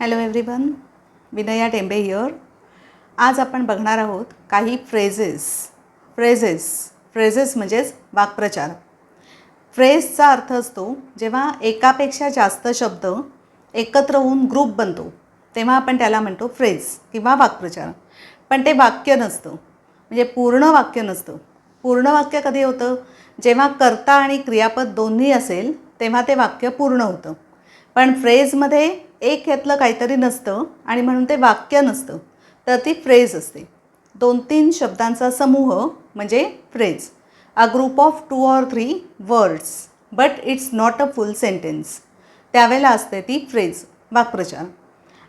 Hello everyone Vinaya Tembe here आज आपण बघणार आहोत काही फ्रेझेस फ्रेझेस फ्रेझेस म्हणजेच वाक्प्रचार. फ्रेझचा अर्थ असतो जेव्हा एकापेक्षा जास्त शब्द एकत्र होऊन ग्रुप बनतो तेव्हा आपण त्याला म्हणतो फ्रेज किंवा वाक्प्रचार. पण ते वाक्य नसतं. म्हणजे पूर्ण वाक्य नसतं. पूर्ण वाक्य कधी होतं? जेव्हा कर्ता आणि क्रियापद दोन्ही असेल तेव्हा ते वाक्य पूर्ण होतं. पण फ्रेजमध्ये एक यातलं काहीतरी नसतं आणि म्हणून ते वाक्य नसतं. तर ती फ्रेज असते. दोन तीन शब्दांचा समूह म्हणजे phrase a group of two or three words but it's not a full sentence त्यावेळेला असते ती फ्रेज वाक्प्रचार.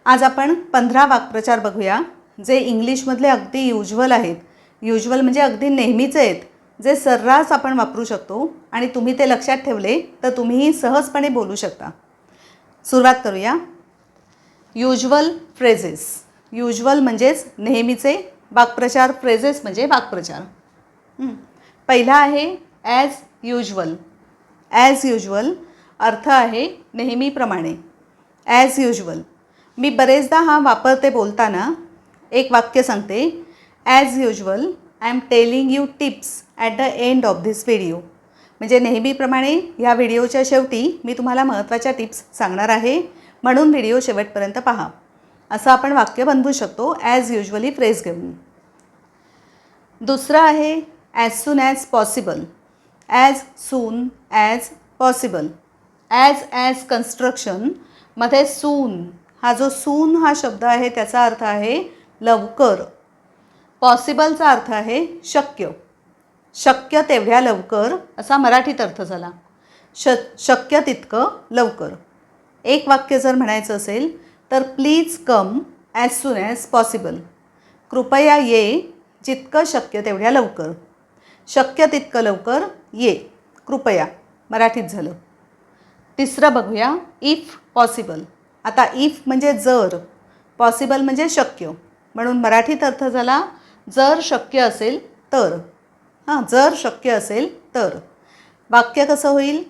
आज आपण पंधरा वाक्प्रचार बघूया जे इंग्लिशमधले अगदी युज्युअल आहेत. युज्युअल म्हणजे अगदी नेहमीचे आहेत जे सर्रास आपण वापरू शकतो आणि तुम्ही ते लक्षात ठेवले तर तुम्हीही सहजपणे बोलू शकता. सुरुवात करूया. युज्युअल फ्रेझेस युज्युअल म्हणजेच नेहमीचे वाक्प्रचार फ्रेझेस म्हणजे वाक्प्रचार. पहिला आहे ॲज युज्युअल ॲज युज्युअल अर्थ आहे नेहमीप्रमाणे. ॲज युज्युअल मी बरेचदा हा वापरते बोलताना एक वाक्य सांगते. As usual I am telling you tips at the end of this video म्हणजे नेहमीप्रमाणे ह्या व्हिडिओच्या शेवटी मी तुम्हाला महत्त्वाच्या टिप्स सांगणार आहे. म्हणून व्हिडिओ शेवटपर्यंत पहा. असं आपण वाक्य बनवू शकतो ॲज युजली फ्रेज घेऊन दुसरं आहे as soon as possible as soon as possible as as कन्स्ट्रक्शनमध्ये soon हा जो सून हा शब्द आहे त्याचा अर्थ आहे लवकर. पॉसिबलचा अर्थ आहे शक्य. शक्य तेवढ्या लवकर असा मराठीत अर्थ झाला. श शक्य तितकं लवकर. एक वाक्य जर म्हणायचं असेल तर please come as soon as possible कृपया ये जितकं शक्य तेवढ्या लवकर. शक्य तितकं लवकर ये. कृपया. मराठीत झालं. तिसरं बघूया इफ पॉसिबल आता इफ म्हणजे जर. पॉसिबल म्हणजे शक्य. म्हणून मराठीत अर्थ झाला जर शक्य असेल तर. हां जर शक्य असेल तर. वाक्य कसं होईल?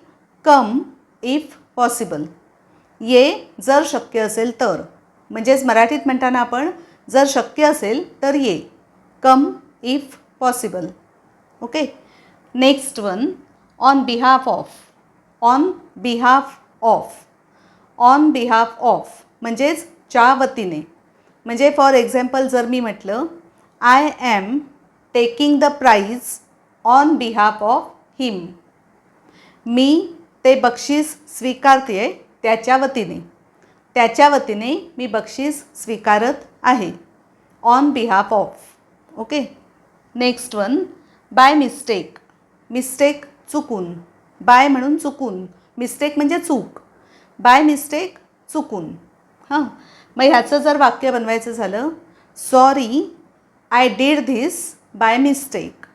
कम इफ पॉसिबल ये जर शक्य असेल तर. म्हणजेच मराठीत म्हणताना आपण जर शक्य असेल तर ये. Come if possible. Okay? Next one on behalf of. On behalf of. On behalf of. म्हणजेच च्या वतीने. म्हणजे फॉर एक्झाम्पल जर मी म्हटलं I am taking the prize on behalf of him. मी ते बक्षीस स्वीकारते त्याच्या वतीने त्याच्या वतीने मी बक्षीस स्वीकारत आहे. On behalf of okay next one by mistake mistake चुकून. बाय म्हणून चुकून. मिस्टेक म्हणजे चूक. बाय मिस्टेक चुकून. हां. मग ह्याचं जर वाक्य बनवायचं झालं sorry I did this by mistake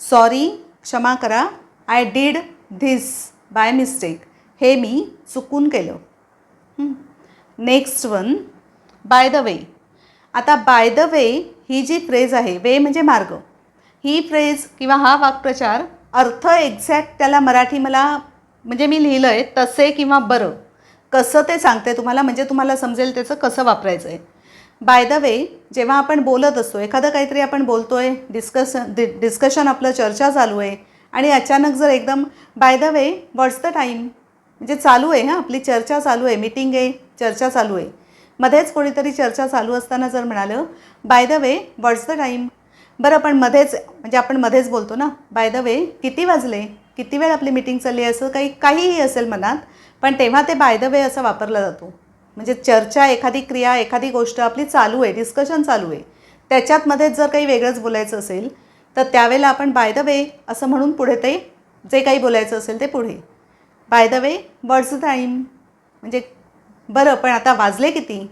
sorry क्षमा करा. I did this by mistake हे मी चुकून केलं. Next one by the way आता बाय द वे ही जी फ्रेज आहे वे म्हणजे मार्ग. ही फ्रेज किंवा हा वाक्प्रचार अर्थ एक्झॅक्ट त्याला मराठी मला म्हणजे मी लिहिलं आहे तसे किंवा बरं. कसं ते सांगते तुम्हाला म्हणजे तुम्हाला समजेल त्याचं कसं वापरायचं आहे बाय द वे जेव्हा आपण बोलत असतो एखादं काहीतरी आपण बोलतो आहे डिस्कशन डि डिस्कशन आपलं चर्चा चालू आहे आणि अचानक जर एकदम by the way what's the time म्हणजे चालू आहे हां आपली चर्चा चालू आहे मीटिंग आहे चर्चा चालू आहे. मध्येच कोणीतरी चर्चा चालू असताना जर म्हणालं by the way what's the time बरं आपण मध्येच म्हणजे आपण मध्येच बोलतो ना बाय द वे किती वाजले? किती वेळ आपली मीटिंग चालली आहे? असं काही काहीही असेल मनात पण तेव्हा ते बाय द वे असं वापरला जातो. म्हणजे चर्चा एखादी क्रिया एखादी गोष्ट आपली चालू आहे डिस्कशन चालू आहे. त्याच्यात मध्येच जर काही वेगळंच बोलायचं असेल तर त्यावेळेला आपण बाय द वे असं म्हणून पुढे ते जे काही बोलायचं असेल ते पुढे. By the way words time म्हणजे बरं पण आता वाजले किती?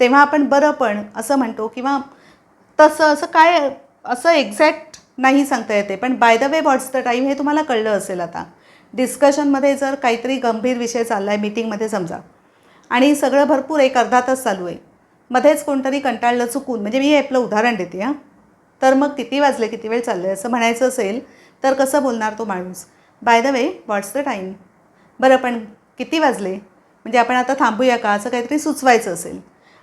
तेव्हा आपण बरं पण असं म्हणतो किंवा तसं असं काय असं एक्झॅक्ट नाही सांगता येते. पण by the way what's the time हे तुम्हाला कळलं असेल आता. डिस्कशनमध्ये जर काहीतरी गंभीर विषय चालला आहे मीटिंगमध्ये समजा आणि सगळं भरपूर एक अर्धा तास चालू आहे मध्येच कोणतरी कंटाळलं चुकून म्हणजे मी हे आपलं उदाहरण देते हां. तर मग किती वाजले किती वेळ चाललं आहे असं म्हणायचं असेल तर कसं बोलणार तो माणूस? By the way what's the time बरं पण किती वाजले? म्हणजे आपण आता थांबूया का? असं काहीतरी सुचवायचं असेल.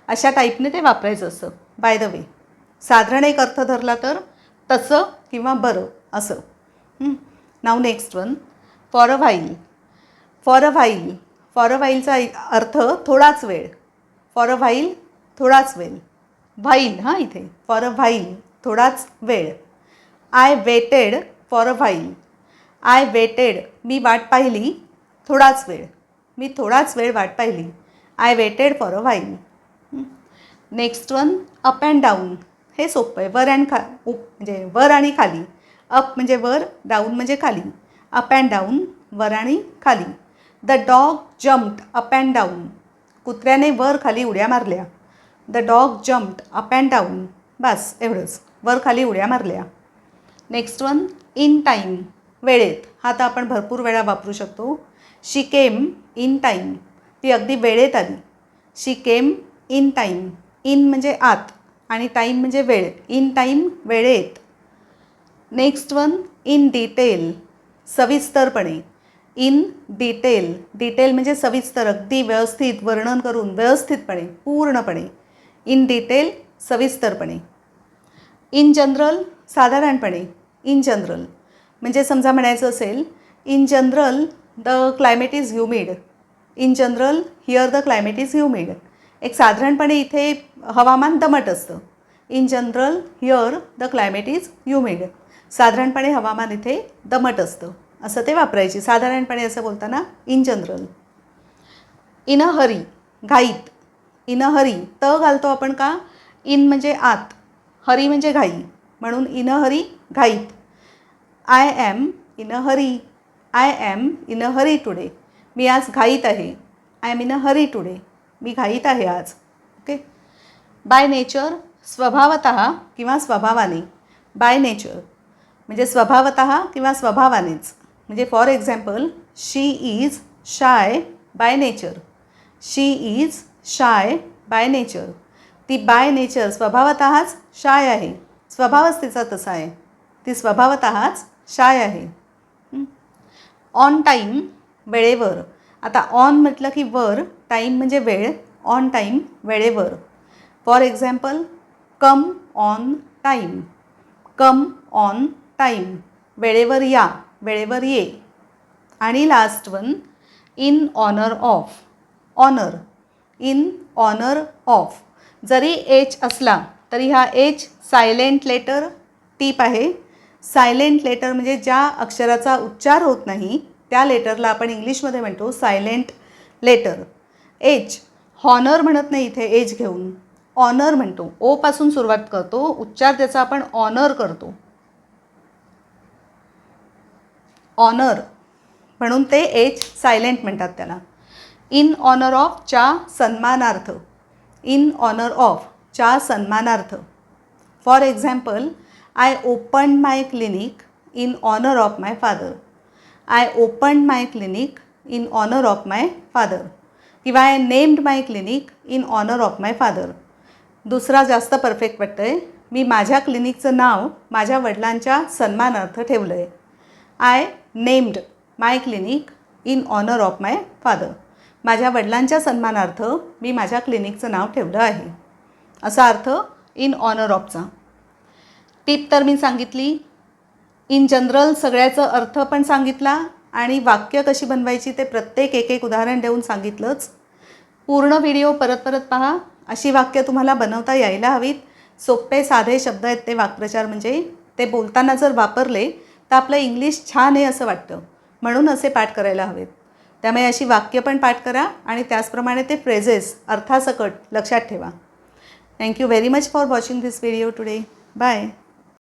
अशा टाईपने ते वापरायचं असतं बाय द वे साधारण एक अर्थ धरला तर तसं किंवा बरं असं. नाव next one for a while for a while for a व्हाईलचा अर्थ थोडाच वेळ. फॉर अ व्हाईल थोडाच वेळ. व्हाईल हां इथे. फॉर अ व्हाईल थोडाच वेळ. I waited for a while I waited मी वाट पाहिली. थोडाच वेळ. मी थोडाच वेळ वाट पाहिली. I waited for a while next one up and down हे सोपं आहे. वर अँड खा उप म्हणजे वर आणि खाली. अप म्हणजे वर डाऊन म्हणजे खाली. अप अँड डाऊन वर आणि खाली. The dog jumped up and down कुत्र्याने वर खाली उड्या मारल्या. The dog jumped up and down बस एवढंच. वर खाली उड्या मारल्या. नेक्स्ट वन इन टाईम वेळेत. हा तर आपण भरपूर वेळा वापरू शकतो. शी केम इन टाईम ती अगदी वेळेत आली. She came in time in म्हणजे आत आणि टाईम म्हणजे वेळ. इन टाईम वेळेत. नेक्स्ट वन इन डिटेल सविस्तरपणे. इन डिटेल डिटेल म्हणजे सविस्तर अगदी व्यवस्थित वर्णन करून व्यवस्थितपणे पूर्णपणे. इन डिटेल सविस्तरपणे. इन जनरल साधारणपणे. इन जनरल म्हणजे समजा म्हणायचं असेल in general the climate is humid in general here the climate is humid एक साधारणपणे इथे हवामान दमट असतं. In general here the climate is humid साधारणपणे हवामान इथे दमट असतं. असं ते वापरायचे. साधारणपणे असं बोलताना in general in a hurry घाईत. In a hurry त घालतो आपण का? इन म्हणजे आत. हरी म्हणजे घाई. म्हणून in a hurry घाईत. I am in a hurry I am in a hurry today मी आज घाईत आहे. I am in a hurry today मी घाईत आहे आज. ओके बाय नेचर स्वभावत किंवा स्वभावाने. बाय नेचर म्हणजे स्वभावत किंवा स्वभावानेच. म्हणजे for example she is shy by nature she is shy by nature ती बाय नेचर स्वभावतःच शाय आहे. स्वभावच तिचा तसा आहे. ती स्वभावतःच शाय आहे. ऑन टाईम वेळेवर. आता ऑन म्हटलं की वर टाईम म्हणजे वेळ ऑन टाईम वेळेवर. For example come on time come on time वेळेवर या वेळेवर ये. आणि last one in honour of honour in honour of जरी एच असला तरी हा एच सायलेंट लेटर टीप आहे. सायलेंट लेटर म्हणजे ज्या अक्षराचा उच्चार होत नाही त्या लेटरला आपण इंग्लिशमध्ये म्हणतो सायलेंट लेटर. एच हॉनर म्हणत नाही इथे एज घेऊन. ऑनर म्हणतो. ओपासून सुरुवात करतो. उच्चार त्याचा आपण ऑनर करतो. ऑनर म्हणून ते एच सायलेंट म्हणतात त्याला. इन ऑनर ऑफ च्या सन्मानार्थ. इन ऑनर ऑफ च्या सन्मानार्थ. For example I open my clinic in honour of my father I open my clinic in honour of my father किंवा I named my clinic in honour of my father दुसरा जास्त perfect वाटतं आहे मी माझ्या क्लिनिकचं नाव माझ्या वडिलांच्या सन्मानार्थ ठेवलं आहे I named my clinic in honour of my father माझ्या वडिलांच्या सन्मानार्थ मी माझ्या क्लिनिकचं नाव ठेवलं आहे. असा अर्थ इन ऑनर ऑफचा टीप तर मी सांगितली. इन जनरल सगळ्याचं अर्थ पण सांगितला आणि वाक्य कशी बनवायची ते प्रत्येक एक एक उदाहरण देऊन सांगितलंच. पूर्ण व्हिडिओ परत परत पहा. अशी वाक्य तुम्हाला बनवता यायला हवीत. सोपे साधे शब्द आहेत ते वाक्प्रचार म्हणजे. ते बोलताना जर वापरले तर आपलं इंग्लिश छान आहे असं वाटतं. म्हणून असे पाठ करायला हवेत. त्यामुळे अशी वाक्य पण पाठ करा आणि त्याचप्रमाणे ते फ्रेझेस अर्थासकट लक्षात ठेवा. Thank you very much for watching this video today bye